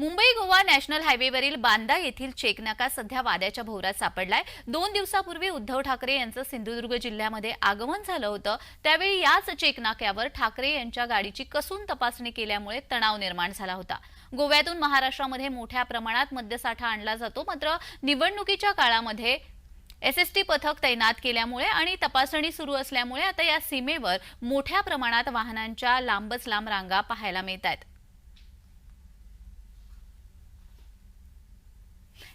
Mumbai Goa national हायवेवरील बांदा येथील चेकनाका सध्या वाद्याच्या भोवरात सापडलाय. दोन दिवसापूर्वी उद्धव ठाकरे यांचं सिंधुदुर्ग जिल्ह्यामध्ये आगमन झालं होतं. त्यावेळी याच चेकनाक्यावर ठाकरे यांच्या गाडीची कसून तपासणी केल्यामुळे तणाव निर्माण झाला होता. गोव्यातून महाराष्ट्रामध्ये मोठ्या प्रमाणात मद्यसाठा आणला जातो मात्र निवडणुकीच्या काळामध्ये एसएसटी पथक तैनात केल्यामुळे आणि तपासणी सुरू असल्यामुळे आता या सीमेवर मोठ्या प्रमाणात वाहनांच्या लांबच लांब रांगा पाहायला मिळत आहेत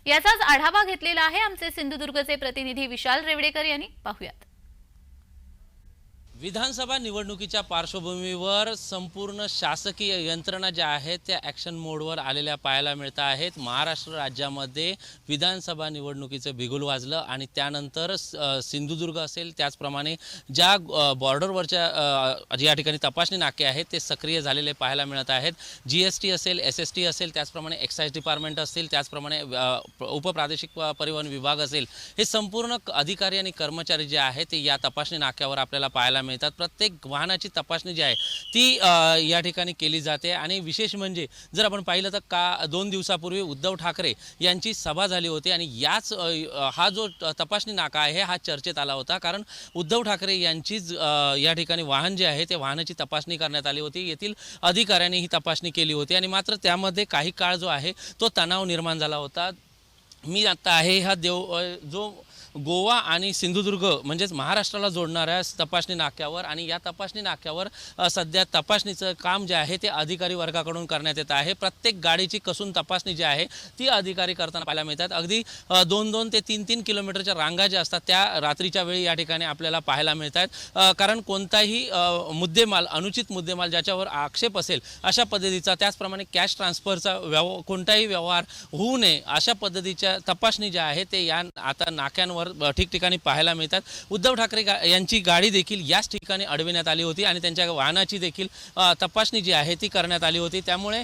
याचाच आढावा घेतलेला आहे आमचे सिंधुदुर्गचे प्रतिनिधी विशाल रेवडेकर यांनी. पाहुयात. विधानसभा निवडणुकीच्या पार्श्वभूमीवर संपूर्ण शासकीय यंत्रणा ज्या आहेत त्या ॲक्शन मोडवर आलेल्या पाहायला मिळत आहेत. महाराष्ट्र राज्यामध्ये विधानसभा निवडणुकीचं बिगुल वाजलं आणि त्यानंतर स- सिंधुदुर्ग असेल त्याचप्रमाणे ज्या बॉर्डरवरच्या या ठिकाणी तपासणी नाके आहेत ते सक्रिय झालेले पाहायला मिळत आहेत. जी एस टी असेल एस एस टी असेल त्याचप्रमाणे एक्साईज डिपार्टमेंट असतील त्याचप्रमाणे उपप्रादेशिक परिवहन विभाग असेल. हे संपूर्ण अधिकारी आणि कर्मचारी जे आहेत ते या तपासणी नाक्यावर आपल्याला पाहायला मिळतात. प्रत्येक वाहनाची तपासणी जी आहे ती या ठिकाणी केली जाते. आणि विशेष म्हणजे जर आपण पाहिलं तर का दोन दिवसापूर्वी उद्धव ठाकरे यांची सभा झाली होती आणि याच हा जो तपासणी नाका आहे हा चर्चेत आला होता. कारण उद्धव ठाकरे यांचीच या ठिकाणी वाहन जे आहे ते वाहनाची तपासणी करण्यात आली होती. येथील अधिकाऱ्यांनी ही तपासणी केली होती. आणि मात्र त्यामध्ये काही काळ जो आहे तो तणाव निर्माण झाला होता. मी आता आहे हा देव जो गोवा आणि सिंधुदुर्ग म्हणजेच महाराष्ट्राला जोडणाऱ्या तपासणी नाक्यावर आणि या तपासणी नाक्यावर सध्या तपासणीचं काम जे आहे ते अधिकारी वर्गाकडून करण्यात येत आहे. प्रत्येक गाडीची कसून तपासणी जी आहे ती अधिकारी करताना पाहायला मिळतात. अगदी दोन दोन ते तीन तीन किलोमीटरच्या रांगा ज्या असतात त्या रात्रीच्या वेळी या ठिकाणी आपल्याला पाहायला मिळत आहेत कारण कोणताही मुद्देमाल अनुचित मुद्देमाल ज्याच्यावर आक्षेप असेल अशा पद्धतीचा त्याचप्रमाणे कॅश ट्रान्सफरचा व्यव कोणताही व्यवहार होऊ नये अशा पद्धतीच्या तपासणी ज्या आहे ते या आता नाक्यांवर अ, ठिकठिकाणी पाहायला मिळतात. उद्धव ठाकरे गा यांची गाडी देखील याच ठिकाणी अडविण्यात आली होती आणि त्यांच्या वाहनाची देखील तपासणी जी आहे ती करण्यात आली होती. त्यामुळे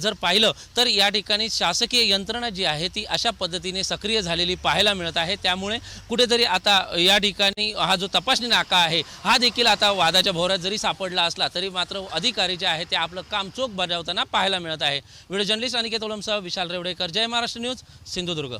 जर पाहिलं तर या ठिकाणी शासकीय यंत्रणा जी आहे ती अशा पद्धतीने सक्रिय झालेली पाहायला मिळत आहे. त्यामुळे कुठेतरी आता या ठिकाणी हा जो तपासणी नाका आहे हा देखील आता वादाच्या भोवऱ्यात जरी सापडला असला तरी मात्र अधिकारी जे आहे ते आपलं काम चोख बजावताना पाहायला मिळत आहे. व्हिडिओ जर्नलिस्ट अनिकेत ओलमसह विशाल रेवडेकर. जय महाराष्ट्र न्यूज सिंधुदुर्ग.